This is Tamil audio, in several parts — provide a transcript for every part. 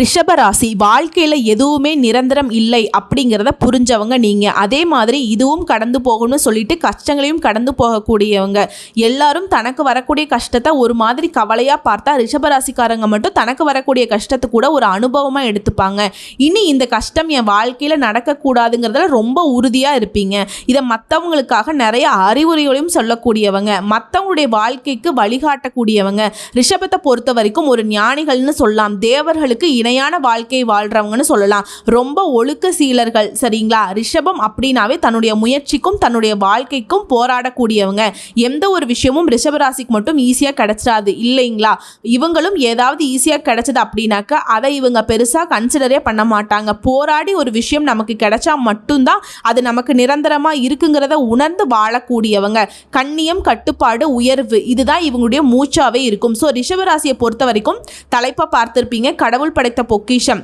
ரிஷபராசி வாழ்க்கையில் எதுவுமே நிரந்தரம் இல்லை அப்படிங்கிறத புரிஞ்சவங்க நீங்கள் அதே மாதிரி இதுவும் கடந்து போகணும்னு சொல்லிட்டு கஷ்டங்களையும் கடந்து போகக்கூடியவங்க. எல்லாரும் தனக்கு வரக்கூடிய கஷ்டத்தை ஒரு மாதிரி கவலையாக பார்த்தா ரிஷபராசிக்காரங்க மட்டும் தனக்கு வரக்கூடிய கஷ்டத்தை கூட ஒரு அனுபவமாக எடுத்துப்பாங்க. இனி இந்த கஷ்டம் என் வாழ்க்கையில் நடக்கக்கூடாதுங்கிறதுல ரொம்ப உறுதியாக இருப்பீங்க. இதை மற்றவங்களுக்காக நிறைய அறிவுரைகளையும் சொல்லக்கூடியவங்க. மற்றவங்களுடைய வாழ்க்கைக்கு வழிகாட்டக்கூடியவங்க. ரிஷபத்தை பொறுத்த வரைக்கும் ஒரு ஞானிகள்னு சொல்லலாம். தேவர்களுக்கு இணையான வாழ்க்கை வாழ்றவங்கன்னு சொல்லலாம். ரொம்ப ஒழுக்க சீலர்கள் சரிங்களா? ரிஷபம் அப்படின்னாவே தன்னுடைய முயற்சிக்கும் தன்னுடைய வாழ்க்கைக்கும் போராடக்கூடியவங்க. எந்த ஒரு விஷயமும் ரிஷபராசிக்கு மட்டும் ஈஸியாக கிடைச்சாது இல்லைங்களா? இவங்களும் ஏதாவது ஈஸியாக கிடைச்சது அப்படின்னாக்கா அதை இவங்க பெருசாக கன்சிடரே பண்ண மாட்டாங்க. போராடி ஒரு விஷயம் நமக்கு கிடைச்சா மட்டும்தான் அது நமக்கு நிரந்தரமாக இருக்குங்கிறத உணர்ந்து வாழக்கூடியவங்க. கண்ணியம் கட்டுப்பாடு உயர்வு இதுதான் இவங்களுடைய மூச்சாவே இருக்கும். ஸோ ரிஷபராசியை பொறுத்த வரைக்கும் தலைப்பை பார்த்துருப்பீங்க. கடவுள் படைத்த பொக்கிஷம்.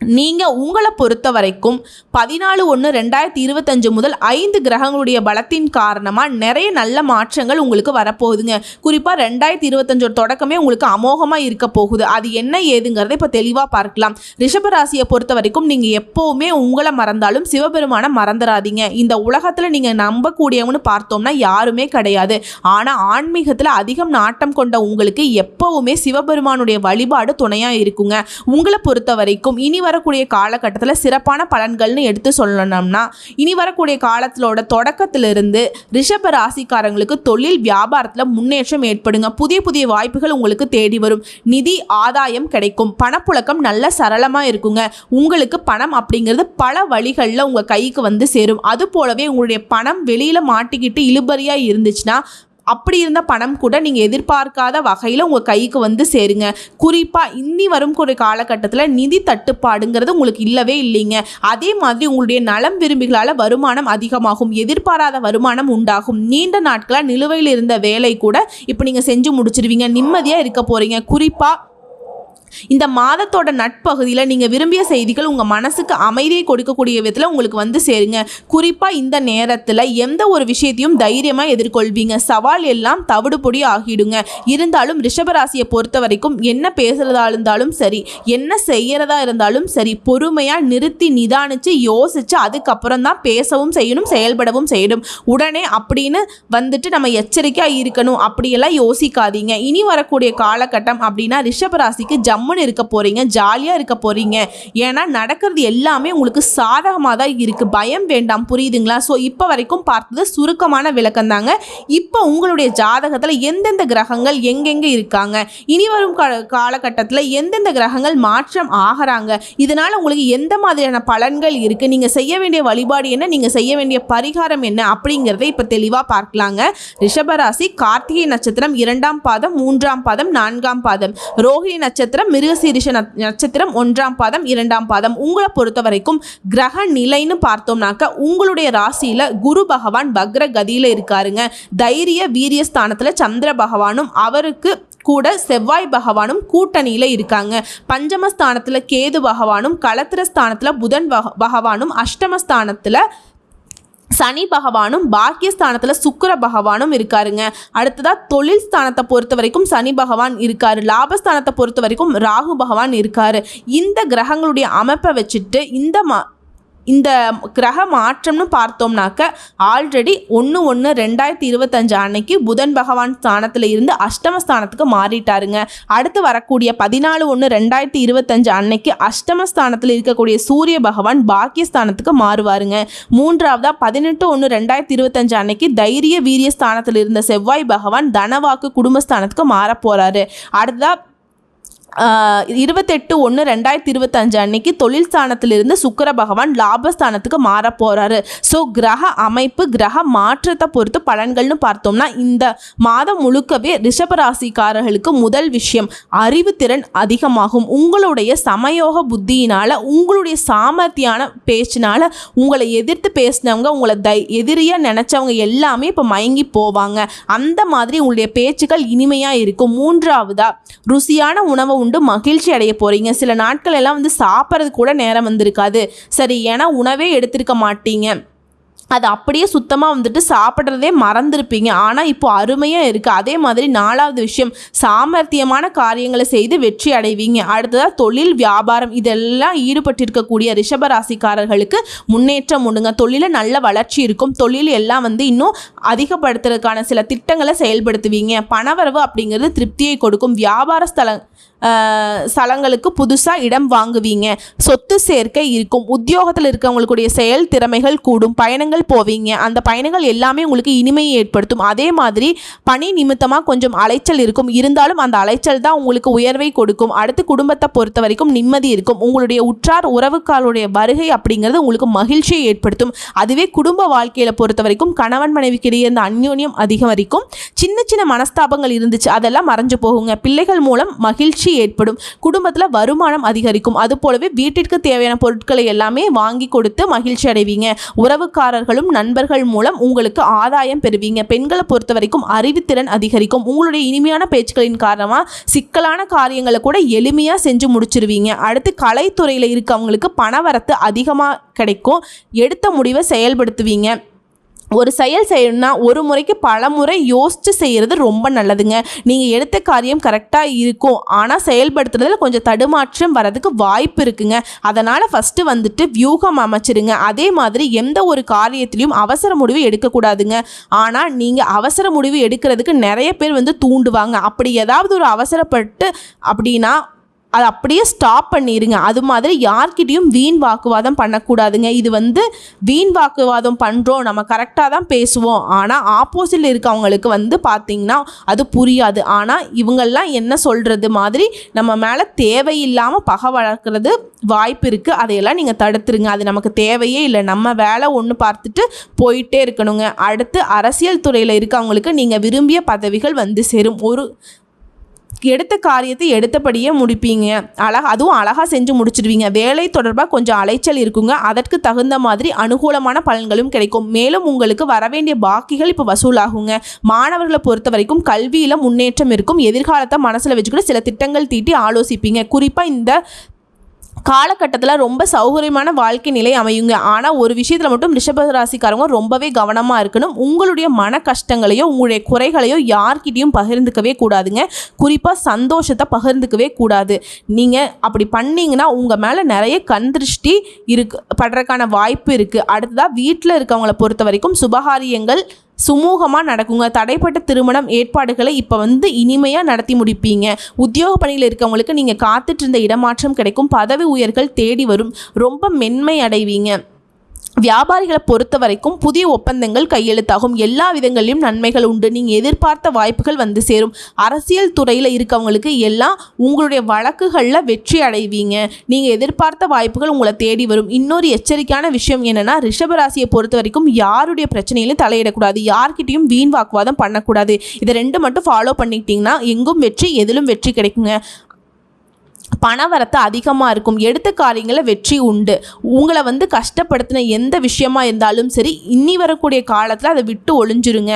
நீங்கள் உங்களை பொறுத்த வரைக்கும் பதினாலு ஒன்று ரெண்டாயிரத்தி இருபத்தஞ்சு முதல் ஐந்து கிரகங்களுடைய பலத்தின் காரணமாக நிறைய நல்ல மாற்றங்கள் உங்களுக்கு வரப்போகுதுங்க. குறிப்பாக ரெண்டாயிரத்தி இருபத்தஞ்சோட தொடக்கமே உங்களுக்கு அமோகமாக இருக்க போகுது. அது என்ன ஏதுங்கிறத இப்போ தெளிவாக பார்க்கலாம். ரிஷபராசியை பொறுத்த வரைக்கும் நீங்கள் எப்போவுமே உங்களை மறந்தாலும் சிவபெருமானை மறந்துடாதீங்க இந்த உலகத்தில் நீங்கள் நம்பக்கூடியவங்கன்னு பார்த்தோம்னா யாருமே கிடையாது. ஆனால் ஆன்மீகத்தில் அதிகம் நாட்டம் கொண்ட உங்களுக்கு எப்போவுமே சிவபெருமானுடைய வழிபாடு துணையாக இருக்குங்க. உங்களை பொறுத்த வரைக்கும் இனி வரக்கூடிய காலகட்டத்தில் சிறப்பான பலன்கள்னு எடுத்து சொல்லணும்னா இனி வரக்கூடிய காலத்திலோட தொடக்கத்திலிருந்து ரிஷப ராசிக்காரங்களுக்கு தொழில் வியாபாரத்தில் முன்னேற்றம் ஏற்படுங்க. புதிய புதிய வாய்ப்புகள் உங்களுக்கு தேடி வரும். நிதி ஆதாயம் கிடைக்கும். பணப்புழக்கம் நல்ல சரளமாக இருக்குங்க. உங்களுக்கு பணம் அப்படிங்கிறது பல வழிகளில் உங்கள் கைக்கு வந்து சேரும். அது போலவே உங்களுடைய பணம் வெளியில் மாட்டிக்கிட்டு இழுபறியாக இருந்துச்சுன்னா அப்படி இருந்த பணம் கூட நீங்கள் எதிர்பார்க்காத வகையில் உங்கள் கைக்கு வந்து சேருங்க. குறிப்பாக இன்னி வரும் ஒரு காலகட்டத்தில் நிதி தட்டுப்பாடுங்கிறது உங்களுக்கு இல்லவே இல்லைங்க. அதே மாதிரி உங்களுடைய நலம் விரும்பிகளால் வருமானம் அதிகமாகும் எதிர்பாராத வருமானம் உண்டாகும். நீண்ட நாட்களாக நிலுவையில் இருந்த வேலை கூட இப்போ நீங்கள் செஞ்சு முடிச்சிருவீங்க. நிம்மதியாக இருக்க போகிறீங்க குறிப்பாக இந்த மாதத்தோட நட்பகுதியில் நீங்கள் விரும்பிய செய்திகள் உங்கள் மனசுக்கு அமைதியை கொடுக்கக்கூடிய விதத்தில் உங்களுக்கு வந்து சேருங்க. குறிப்பாக இந்த நேரத்தில் எந்த ஒரு விஷயத்தையும் தைரியமாக எதிர்கொள்வீங்க. சவால் எல்லாம் தவிடுபொடி ஆகிடுங்க. இருந்தாலும் ரிஷபராசியை பொறுத்த வரைக்கும் என்ன பேசுகிறதா இருந்தாலும் சரி என்ன செய்கிறதா இருந்தாலும் சரி பொறுமையாக நிறுத்தி நிதானித்து யோசித்து அதுக்கப்புறம் தான் பேசவும் செய்யணும் செயல்படவும் செய்யணும். உடனே அப்படின்னு வந்துட்டு நம்ம எச்சரிக்கையாக இருக்கணும். அப்படியெல்லாம் யோசிக்காதீங்க. இனி வரக்கூடிய காலகட்டம் அப்படின்னா ரிஷபராசிக்கு கம்முன்னு இருக்க போகிறீங்க ஜாலியாக இருக்க போகிறீங்க ஏன்னா நடக்கிறது எல்லாமே உங்களுக்கு சாதகமாக தான் இருக்குது பயம் வேண்டாம் புரியுதுங்களா? ஸோ இப்போ வரைக்கும் பார்த்தது சுருக்கமான விளக்கம் தாங்க இப்போ உங்களுடைய ஜாதகத்தில் எந்தெந்த கிரகங்கள் எங்கெங்கே இருக்காங்க? இனி வரும் காலகட்டத்தில் எந்தெந்த கிரகங்கள் மாற்றம் ஆகிறாங்க? இதனால் உங்களுக்கு எந்த மாதிரியான பலன்கள் இருக்குது நீங்கள் செய்ய வேண்டிய வழிபாடு என்ன? நீங்கள் செய்ய வேண்டிய பரிகாரம் என்ன? அப்படிங்கிறத இப்போ தெளிவாக பார்க்கலாங்க. ரிஷபராசி கார்த்திகை நட்சத்திரம் இரண்டாம் பாதம் மூன்றாம் பாதம் நான்காம் பாதம். ரோஹிணி நட்சத்திரம் மிருகசீரிஷ நட்சத்திரம் ஒன்றாம் பாதம் இரண்டாம் பாதம். உங்களை பொறுத்த வரைக்கும் கிரக நிலைன்னு பார்த்தோம்னாக்க உங்களுடைய ராசியில் குரு பகவான் பக்ர கதியில் இருக்காருங்க. தைரிய வீரிய ஸ்தானத்தில் சந்திர பகவானும் அவருக்கு கூட செவ்வாய் பகவானும் கூட்டணியில் இருக்காங்க. பஞ்சமஸ்தானத்தில் கேது பகவானும் களத்திர ஸ்தானத்தில் புதன் பக- பகவானும் அஷ்டமஸ்தானத்தில் சனி பகவானும் பாக்கியஸ்தானத்தில் சுக்கிர பகவானும் இருக்காருங்க. அடுத்ததாக தொழில் ஸ்தானத்தை பொறுத்த வரைக்கும் சனி பகவான் இருக்காரு. லாபஸ்தானத்தை பொறுத்த வரைக்கும் ராகு பகவான் இருக்காரு. இந்த கிரகங்களுடைய அமைப்பை வச்சுட்டு இந்த மா இந்த கிரக மாற்றம்னு பார்த்தோம்னாக்க ஆல்ரெடி ஒன்று ஒன்று ரெண்டாயிரத்தி இருபத்தஞ்சு அன்னைக்கு புதன் பகவான் ஸ்தானத்தில் இருந்து அஷ்டம ஸ்தானத்துக்கு மாறிட்டாருங்க. அடுத்து வரக்கூடிய பதினாலு ஒன்று ரெண்டாயிரத்தி இருபத்தஞ்சு அன்னைக்கு அஷ்டம ஸ்தானத்தில் இருக்கக்கூடிய சூரிய பகவான் பாக்கியஸ்தானத்துக்கு மாறுவாருங்க. மூன்றாவதாக பதினெட்டு ஒன்று ரெண்டாயிரத்தி இருபத்தஞ்சு அன்னைக்கு தைரிய வீரிய ஸ்தானத்தில் இருந்த செவ்வாய் பகவான் தனவாக்கு குடும்பஸ்தானத்துக்கு மாறப் போகிறாரு அடுத்ததா இருபத்தெட்டு ஒன்று ரெண்டாயிரத்தி இருபத்தஞ்சு அன்னைக்கு தொழில் ஸ்தானத்திலிருந்து சுக்கர பகவான் லாபஸ்தானத்துக்கு மாற போகிறாரு ஸோ கிரக அமைப்பு கிரக மாற்றத்தை பொறுத்து பலன்கள்னு பார்த்தோம்னா இந்த மாதம் முழுக்கவே ரிஷபராசிக்காரர்களுக்கு முதல் விஷயம் அறிவுத்திறன் அதிகமாகும். உங்களுடைய சமயோக புத்தியினால் உங்களுடைய சாமர்த்தியான பேச்சினால் உங்களை எதிர்த்து பேசினவங்க உங்களை தை எதிரியாக நினச்சவங்க எல்லாமே இப்போ மயங்கி போவாங்க. அந்த மாதிரி உங்களுடைய பேச்சுக்கள் இனிமையாக இருக்கும். மூன்றாவதாக ருசியான உணவு உண்டு மகிழ்ச்சி அடைய போகிறீங்க சில நாட்கள் எல்லாம் வந்து சாப்பிட்றது கூட நேரம் வந்திருக்காது. சரி ஏன்னா உணவே எடுத்திருக்க மாட்டீங்க. அது அப்படியே சுத்தமாக வந்துட்டு சாப்பிட்றதே மறந்துருப்பீங்க. ஆனால் இப்போ அருமையாக இருக்குது அதே மாதிரி நாலாவது விஷயம் சாமர்த்தியமான காரியங்களை செய்து வெற்றி அடைவீங்க. அடுத்ததாக தொழில் வியாபாரம் இதெல்லாம் ஈடுபட்டிருக்கக்கூடிய ரிஷபராசிக்காரர்களுக்கு முன்னேற்றம் உண்டுங்க. தொழிலில் நல்ல வளர்ச்சி இருக்கும். தொழில் எல்லாம் வந்து இன்னும் அதிகப்படுத்துறதுக்கான சில திட்டங்களை செயல்படுத்துவீங்க. பணவரவு அப்படிங்கிறது திருப்தியை கொடுக்கும். வியாபார ஸ்தல ஸ்தலங்களுக்கு புதுசாக இடம் வாங்குவீங்க. சொத்து சேர்க்கை இருக்கும். உத்தியோகத்தில் இருக்கவங்களுடைய செயல் திறமைகள் கூடும். பயணங்கள் போவீங்க. அந்த பயணங்கள் எல்லாமே உங்களுக்கு இனிமையை ஏற்படுத்தும். அதே மாதிரி பணி நிமித்தமாக கொஞ்சம் அலைச்சல் இருக்கும். இருந்தாலும் அந்த அலைச்சல் தான் உங்களுக்கு உயர்வை கொடுக்கும். அடுத்து குடும்பத்தை பொறுத்த வரைக்கும் நிம்மதி இருக்கும். உங்களுடைய உற்றார் உறவுக்காருடைய வருகை அப்படிங்கிறது உங்களுக்கு மகிழ்ச்சியை ஏற்படுத்தும். அதுவே குடும்ப வாழ்க்கையில் பொறுத்த வரைக்கும் கணவன் மனைவிக்கு இடையே இந்த அந்யோன்யம் அதிகரிக்கும். சின்ன சின்ன மனஸ்தாபங்கள் இருந்துச்சு. அதெல்லாம் மறைஞ்சு போகுங்க. பிள்ளைகள் மூலம் மகிழ்ச்சி ஏற்படும். குடும்பத்தில் வருமானம் அதிகரிக்கும். அது போலவே வீட்டிற்கு தேவையான பொருட்களை எல்லாமே வாங்கி கொடுத்து மகிழ்ச்சி அடைவீங்க. உறவுக்காரர்களும் நண்பர்கள் மூலம் உங்களுக்கு ஆதாயம் பெறுவீங்க. பெண்களை பொறுத்த வரைக்கும் அறிவுத்திறன் அதிகரிக்கும். உங்களுடைய இனிமையான பேச்சுக்களின் காரணமாக சிக்கலான காரியங்களை கூட எளிமையாக செஞ்சு முடிச்சிருவீங்க. அடுத்து கலைத்துறையில் இருக்கவங்களுக்கு பணவரத்து அதிகமாக கிடைக்கும். எடுத்த முடிவை செயல்படுத்துவீங்க. ஒரு செயல் செய்யணும்னா ஒரு முறைக்கு பல முறை யோசித்து செய்கிறது ரொம்ப நல்லதுங்க. நீங்கள் எடுத்த காரியம் கரெக்டாக இருக்கும். ஆனால் செயல்படுத்துறதுல கொஞ்சம் தடுமாற்றம் வரதுக்கு வாய்ப்பு இருக்குங்க. அதனால் ஃபஸ்ட்டு வந்துட்டு வியூகம் அமைச்சிருங்க. அதே மாதிரி எந்த ஒரு காரியத்திலையும் அவசர முடிவு எடுக்கக்கூடாதுங்க. ஆனால் நீங்கள் அவசர முடிவு எடுக்கிறதுக்கு நிறைய பேர் வந்து தூண்டுவாங்க. அப்படி ஏதாவது ஒரு அவசரப்பட்டு அப்படின்னா அதை அப்படியே ஸ்டாப் பண்ணிடுங்க அது மாதிரி யார்கிட்டையும் வீண் வாக்குவாதம் பண்ணக்கூடாதுங்க. இது வந்து வீண் வாக்குவாதம் பண்ணுறோம் நம்ம கரெக்டாக தான் பேசுவோம். ஆனால் ஆப்போசிட்டில் இருக்கவங்களுக்கு வந்து பார்த்திங்கன்னா அது புரியாது. ஆனால் இவங்கெல்லாம் என்ன சொல்கிறது மாதிரி நம்ம மேலே தேவையில்லாமல் பகை வளர்க்குறது வாய்ப்பு இருக்குது அதையெல்லாம் நீங்கள் தடுத்துருங்க. அது நமக்கு தேவையே இல்லை. நம்ம வேலை ஒன்று பார்த்துட்டு போயிட்டே இருக்கணுங்க. அடுத்து அரசியல் துறையில் இருக்கவங்களுக்கு நீங்கள் விரும்பிய பதவிகள் வந்து சேரும். ஒரு எடுத்த காரியத்தை எடுத்தபடியே முடிப்பீங்க. அழகா அதுவும் அழகாக செஞ்சு முடிச்சிடுவீங்க. வேலை தொடர்பாக கொஞ்சம் அலைச்சல் இருக்குங்க. அதற்கு தகுந்த மாதிரி அனுகூலமான பலன்களும் கிடைக்கும். மேலும் உங்களுக்கு வரவேண்டிய பாக்கிகள் இப்போ வசூலாகுங்க. மாணவர்களை பொறுத்த வரைக்கும் கல்வியில் முன்னேற்றம் இருக்கும். எதிர்காலத்தை மனசில் வச்சுக்கிட்டு சில திட்டங்கள் தீட்டி ஆலோசிப்பீங்க. குறிப்பாக இந்த காலகட்டத்தில் ரொம்ப சௌகரியமான வாழ்க்கை நிலை அமையுங்க. ஆனால் ஒரு விஷயத்தில் மட்டும் ரிஷப ராசிக்காரங்க ரொம்பவே கவனமாக இருக்கணும். உங்களுடைய மன கஷ்டங்களையோ உங்களுடைய குறைகளையோ யார்கிட்டையும் பகிர்ந்துக்கவே கூடாதுங்க. குறிப்பாக சந்தோஷத்தை பகிர்ந்துக்கவே கூடாது. நீங்கள் அப்படி பண்ணீங்கன்னா உங்கள் மேலே நிறைய கண் திருஷ்டி இருக்கு படுறதுக்கான வாய்ப்பு இருக்குது அடுத்ததாக வீட்டில் இருக்கவங்கள பொறுத்த வரைக்கும் சுபகாரியங்கள் சுமூகமாக நடக்குங்க. தடைப்பட்ட திருமணம் ஏற்பாடுகளை இப்போ வந்து இனிமையாக நடத்தி முடிப்பீங்க. உத்தியோக பணியில் இருக்கவங்களுக்கு நீங்கள் காத்துட்டு இருந்த இடமாற்றம் கிடைக்கும். பதவி உயர்கள் தேடி வரும். ரொம்ப மென்மை அடைவீங்க. வியாபாரிகளை பொறுத்த வரைக்கும் புதிய ஒப்பந்தங்கள் கையெழுத்தாகும். எல்லா விதங்களிலும் நன்மைகள் உண்டு. நீங்கள் எதிர்பார்த்த வாய்ப்புகள் வந்து சேரும். அரசியல் துறையில் இருக்கவங்களுக்கு எல்லாம் உங்களுடைய வழக்குகளில் வெற்றி அடைவீங்க. நீங்கள் எதிர்பார்த்த வாய்ப்புகள் உங்களை தேடி வரும். இன்னொரு எச்சரிக்கையான விஷயம் என்னென்னா ரிஷபராசியை பொறுத்த வரைக்கும் யாருடைய பிரச்சனையிலும் தலையிடக்கூடாது. யார்கிட்டையும் வீண் வாக்குவாதம் பண்ணக்கூடாது. இதை ரெண்டு மட்டும் ஃபாலோ பண்ணிக்கிட்டிங்கன்னா எங்கும் வெற்றி எதிலும் வெற்றி கிடைக்குங்க. பணவரத்து அதிகமாக இருக்கும். எடுத்த காரியங்களில் வெற்றி உண்டு. உங்களை வந்து கஷ்டப்படுத்தின எந்த விஷயமா இருந்தாலும் சரி இன்னி வரக்கூடிய காலத்தில் அதை விட்டு ஒளிஞ்சிருங்க.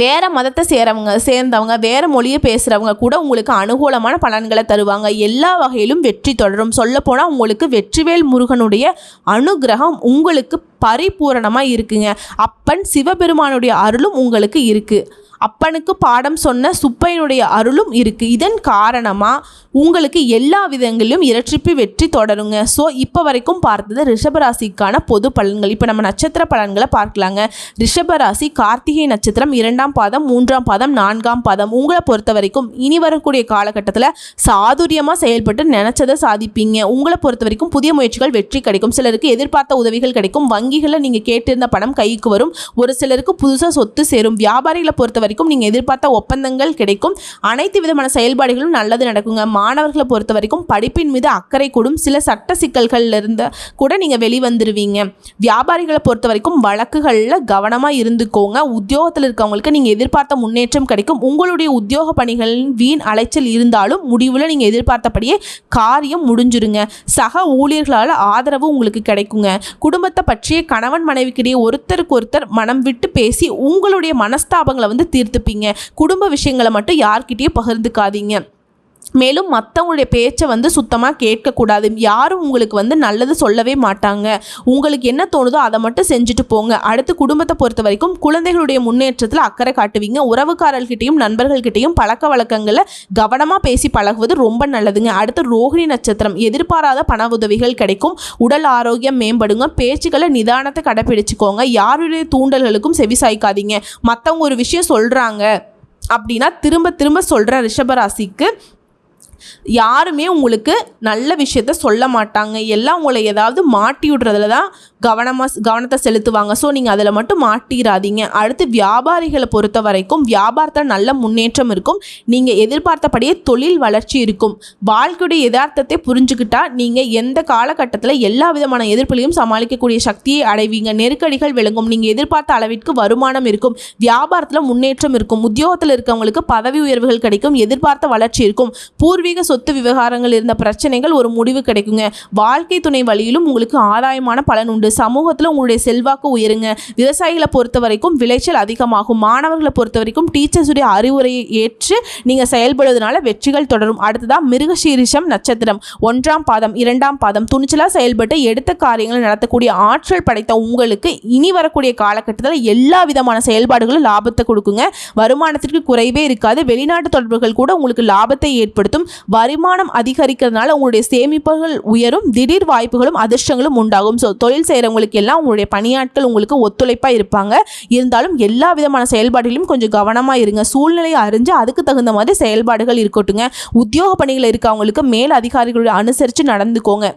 வேறு மதத்தை சேரவங்க சேர்ந்தவங்க வேறு மொழியை பேசுகிறவங்க கூட உங்களுக்கு அனுகூலமான பலன்களை தருவாங்க. எல்லா வகையிலும் வெற்றி தொடரும். சொல்லப்போனால் உங்களுக்கு வெற்றிவேல் முருகனுடைய அனுகிரகம் உங்களுக்கு பரிபூரணமாக இருக்குங்க. அப்பன் சிவபெருமானுடைய அருளும் உங்களுக்கு இருக்குது அப்பனுக்கு பாடம் சொன்ன சுப்பையனுடைய அருளும் இருக்குது இதன் காரணமாக உங்களுக்கு எல்லா விதங்களிலும் இரட்டிப்பு வெற்றி தொடருங்க. ஸோ இப்போ வரைக்கும் பார்த்தது ரிஷபராசிக்கான பொது பலன்கள். இப்போ நம்ம நட்சத்திர பலன்களை பார்க்கலாங்க. ரிஷபராசி கார்த்திகை நட்சத்திரம் இரண்டாம் பாதம் மூன்றாம் பாதம் நான்காம் பாதம். உங்களை பொறுத்த வரைக்கும் இனி வரக்கூடிய காலகட்டத்தில் சாதுரியமாக செயல்பட்டு நினச்சதை சாதிப்பீங்க. உங்களை பொறுத்த வரைக்கும் புதிய முயற்சிகள் வெற்றி கிடைக்கும். சிலருக்கு எதிர்பார்த்த உதவிகள் கிடைக்கும். வங்கிகளில் நீங்கள் கேட்டிருந்த பணம் கைக்கு வரும். ஒரு சிலருக்கு புதுசாக சொத்து சேரும். வியாபாரிகளை பொறுத்த வரைக்கும் நீங்கள் எதிர்பார்த்த ஒப்பந்தங்கள் கிடைக்கும். அனைத்து விதமான செயல்பாடுகளும் நல்லது நடக்குங்க. மாணவர்களை பொறுத்த வரைக்கும் படிப்பின் மீது அக்கறை கூடும். சில சட்ட சிக்கல்கள்ல இருந்து கூட நீங்கள் வெளிவந்துருவீங்க. வியாபாரிகளை பொறுத்த வரைக்கும் வழக்குகளில் கவனமாக இருந்துக்கோங்க. உத்தியோகத்தில் இருக்கவங்களுக்கு நீங்கள் எதிர்பார்த்த முன்னேற்றம் கிடைக்கும். உங்களுடைய உத்தியோக பணிகளின் வீண் அலைச்சல் இருந்தாலும் முடிவில் நீங்கள் எதிர்பார்த்தபடியே காரியம் முடிஞ்சிருங்க. சக ஊழியர்களால் ஆதரவு உங்களுக்கு கிடைக்குங்க. குடும்பத்தை பற்றிய கணவன் மனைவிக்கிடையே ஒருத்தருக்கு ஒருத்தர் மனம் விட்டு பேசி உங்களுடைய மனஸ்தாபங்களை வந்து தீர்த்துப்பீங்க. குடும்ப விஷயங்களை மட்டும் யார்கிட்டயும் பகிர்ந்துக்காதீங்க. மேலும் மற்றவங்களுடைய பேச்சை வந்து சுத்தமாக கேட்கக்கூடாது. யாரும் உங்களுக்கு வந்து நல்லது சொல்லவே மாட்டாங்க. உங்களுக்கு என்ன தோணுதோ அதை மட்டும் செஞ்சுட்டு போங்க. அடுத்து குடும்பத்தை பொறுத்த வரைக்கும் குழந்தைகளுடைய முன்னேற்றத்தில் அக்கறை காட்டுவீங்க. உறவுக்காரர்கிட்டையும் நண்பர்கள்கிட்டையும் பழக்க வழக்கங்களை கவனமாக பேசி பழகுவது ரொம்ப நல்லதுங்க. அடுத்து ரோஹிணி நட்சத்திரம். எதிர்பாராத பண உதவிகள் கிடைக்கும். உடல் ஆரோக்கியம் மேம்படுங்க. பேச்சுக்களை நிதானத்தை கடைப்பிடிச்சுக்கோங்க யாருடைய தூண்டல்களுக்கும் செவி சாய்க்காதீங்க. மற்றவங்க ஒரு விஷயம் சொல்கிறாங்க அப்படின்னா திரும்ப திரும்ப சொல்கிற ரிஷபராசிக்கு யாருமே உங்களுக்கு நல்ல விஷயத்த சொல்ல மாட்டாங்க. எல்லாம் உங்களை ஏதாவது மாட்டி விடுறதுல தான் கவனமாக கவனத்தை செலுத்துவாங்க. ஸோ நீங்கள் அதில் மட்டும் மாட்டிடாதீங்க அடுத்து வியாபாரிகளை பொறுத்த வரைக்கும் வியாபாரத்தில் நல்ல முன்னேற்றம் இருக்கும். நீங்கள் எதிர்பார்த்தபடியே தொழில் வளர்ச்சி இருக்கும். வாழ்க்கையுடைய யதார்த்தத்தை புரிஞ்சுக்கிட்டா நீங்கள் எந்த காலகட்டத்தில் எல்லா விதமான எதிர்ப்புகளையும் சமாளிக்கக்கூடிய சக்தியை அடைவீங்க. நெருக்கடிகள் விளங்கும் நீங்கள் எதிர்பார்த்த அளவிற்கு வருமானம் இருக்கும். வியாபாரத்தில் முன்னேற்றம் இருக்கும். உத்தியோகத்தில் இருக்கவங்களுக்கு பதவி உயர்வுகள் கிடைக்கும். எதிர்பார்த்த வளர்ச்சி இருக்கும். பூர்வீக சொத்து விவகாரங்கள் இருந்த பிரச்சனைகள் ஒரு முடிவு கிடைக்குங்க. வாழ்க்கை துணை வழியிலும் உங்களுக்கு ஆதாயமான பலன் உண்டு. சமூகத்தில் உங்களுடைய செல்வாக்கு உயருங்க. விவசாயிகளை பொறுத்த வரைக்கும் விளைச்சல் அதிகமாகும். மாணவர்களை பொறுத்த வரைக்கும் டீச்சர்ஸுடைய அறிவுரையை ஏற்று நீங்கள் செயல்படுவதனால வெற்றிகள் தொடரும். அடுத்ததாக மிருகசீரிஷம் நட்சத்திரம். ஒன்றாம் பாதம் இரண்டாம் பாதம். துணிச்சலாக செயல்பட்டு எடுத்த காரியங்களை நடத்தக்கூடிய ஆற்றல் படைத்த உங்களுக்கு இனி வரக்கூடிய காலகட்டத்தில் எல்லா விதமான செயல்பாடுகளும் லாபத்தை கொடுக்குங்க. வருமானத்திற்கு குறைவே இருக்காது. வெளிநாட்டு தொடர்புகள் கூட உங்களுக்கு லாபத்தை ஏற்படுத்தும். வருமானம் அதிகரிக்கிறதுனால உங்களுடைய சேமிப்புகள் உயரும் திடீர் வாய்ப்புகளும் அதிர்ஷ்டங்களும் உண்டாகும். ஸோ தொழில் செய்கிறவங்களுக்கு எல்லாம் உங்களுடைய பணியாட்கள் உங்களுக்கு ஒத்துழைப்பாக இருப்பாங்க. இருந்தாலும் எல்லா விதமான செயல்பாடுகளையும் கொஞ்சம் கவனமாக இருங்க. சூழ்நிலையை அறிஞ்சு அதுக்கு தகுந்த மாதிரி செயல்பாடுகள் இருக்கட்டுங்க. உத்தியோக பணிகள் இருக்கவங்களுக்கு மேல் அதிகாரிகளுடைய அனுசரித்து நடந்துக்கோங்க.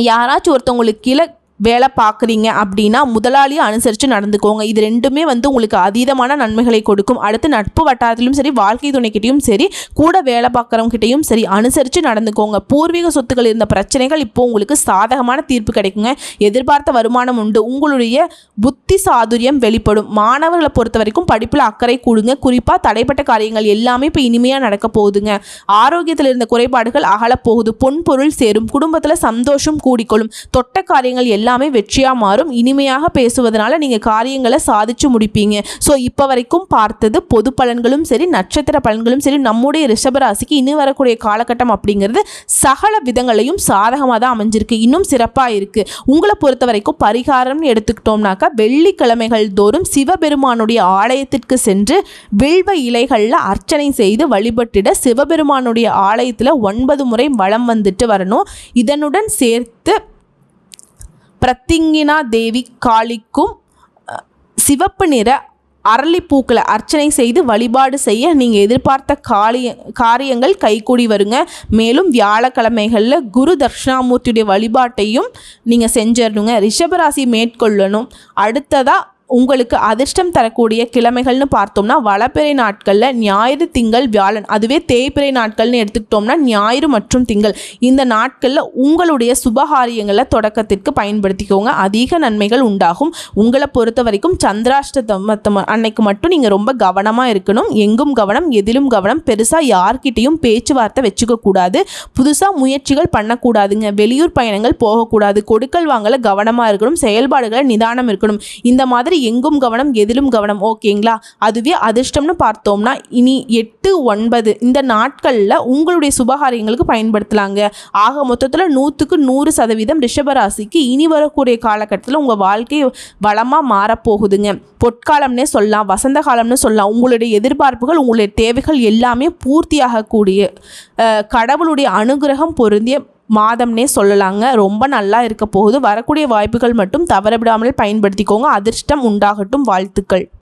யாராச்சும் ஒருத்தவங்களுக்கு கீழே வேலை பார்க்குறீங்க அப்படின்னா முதலாளியை அனுசரித்து நடந்துக்கோங்க. இது ரெண்டுமே வந்து உங்களுக்கு அதீதமான நன்மைகளை கொடுக்கும். அடுத்து நட்பு வட்டாரத்திலும் சரி வாழ்க்கை துணைக்கிட்டையும் சரி கூட வேலை பார்க்குறவங்ககிட்டையும் சரி அனுசரித்து நடந்துக்கோங்க. பூர்வீக சொத்துக்கள் இருந்த பிரச்சனைகள் இப்போ உங்களுக்கு சாதகமான தீர்ப்பு கிடைக்குங்க. எதிர்பார்த்த வருமானம் உண்டு. உங்களுடைய புத்தி சாதுரியம் வெளிப்படும். மாணவர்களை பொறுத்த வரைக்கும் படிப்பில் அக்கறை கூடுங்க. குறிப்பாக தடைப்பட்ட காரியங்கள் எல்லாமே இப்போ இனிமையாக நடக்க போகுதுங்க. ஆரோக்கியத்தில் இருந்த குறைபாடுகள் அகலப்போகுது பொன் பொருள் சேரும். குடும்பத்தில் சந்தோஷம் கூடிக்கொள்ளும். தொட்ட காரியங்கள் எல்லாம் எல்லாமே வெற்றியாக மாறும். இனிமையாக பேசுவதனால நீங்கள் காரியங்களை சாதிச்சு முடிப்பீங்க. ஸோ இப்போ வரைக்கும் பார்த்தது பொது பலன்களும் சரி நட்சத்திர பலன்களும் சரி நம்முடைய ரிஷபராசிக்கு இனி வரக்கூடிய காலகட்டம் அப்படிங்கிறது சகல விதங்களையும் சாதகமாக தான் அமைஞ்சிருக்கு. இன்னும் சிறப்பாக இருக்குது உங்களை பொறுத்த வரைக்கும் பரிகாரம்னு எடுத்துக்கிட்டோம்னாக்கா வெள்ளிக்கிழமைகள் தோறும் சிவபெருமானுடைய ஆலயத்திற்கு சென்று வில்வ இலைகளில் அர்ச்சனை செய்து வழிபட்டிட சிவபெருமானுடைய ஆலயத்தில் ஒன்பது முறை வளம் வந்துட்டு வரணும். இதனுடன் சேர்த்து பிரத்திங்கினா தேவி காளிக்கும் சிவப்பு நிற அரளிப்பூக்களை அர்ச்சனை செய்து வழிபாடு செய்ய நீங்கள் எதிர்பார்த்த காரிய காரியங்கள் கைகூடி வருங்க. மேலும் வியாழக்கிழமைகளில் குரு தட்சிணாமூர்த்தியுடைய வழிபாட்டையும் நீங்கள் செஞ்சிடணுங்க. ரிஷபராசி மேற்கொள்ளணும். அடுத்ததாக உங்களுக்கு அதிர்ஷ்டம் தரக்கூடிய கிழமைகள்னு பார்த்தோம்னா வளப்பிறை நாட்களில் ஞாயிறு திங்கள் வியாழன். அதுவே தேய்பிறை நாட்கள்னு எடுத்துக்கிட்டோம்னா ஞாயிறு மற்றும் திங்கள். இந்த நாட்களில் உங்களுடைய சுபகாரியங்களை தொடக்கத்திற்கு பயன்படுத்திக்கோங்க. அதிக நன்மைகள் உண்டாகும். உங்களை பொறுத்த வரைக்கும் சந்திராஷ்டமத்தம் அன்னைக்கு மட்டும் நீங்கள் ரொம்ப கவனமாக இருக்கணும். எங்கும் கவனம் எதிலும் கவனம். பெருசாக யார்கிட்டையும் பேச்சுவார்த்தை வச்சுக்க கூடாது. புதுசாக முயற்சிகள் பண்ணக்கூடாதுங்க. வெளியூர் பயணங்கள் போகக்கூடாது. கொடுக்கல் வாங்கல கவனமாக இருக்கணும். செயல்பாடுகளை நிதானம் இருக்கணும். இந்த மாதிரி எங்கும் கவனம் எதிலும் கவனம். ஓகேங்களா? அதுவே அதிர்ஷ்டம்னு பார்த்தோம்னா இனி எட்டு ஒன்பது இந்த நாட்களில் உங்களுடைய சுபகாரியங்களுக்கு பயன்படுத்தலாங்க. ஆக மொத்தத்தில் நூற்றுக்கு நூறு சதவீதம் ரிஷபராசிக்கு இனி வரக்கூடிய காலகட்டத்தில் உங்கள் வாழ்க்கை வளமாக மாறப்போகுதுங்க. பொற்காலம்னே சொல்லலாம் வசந்த காலம்னு சொல்லலாம். உங்களுடைய எதிர்பார்ப்புகள் உங்களுடைய தேவைகள் எல்லாமே பூர்த்தியாகக்கூடிய கடவுளுடைய அனுகிரகம் பொருந்திய மாதம்னே சொல்லலாங்க. ரொம்ப நல்லா இருக்க போகுது. வரக்கூடிய வாய்ப்புகள் மட்டும் தவறவிடாமல் பயன்படுத்திக்கோங்க. அதிர்ஷ்டம் உண்டாகட்டும். வாழ்த்துக்கள்.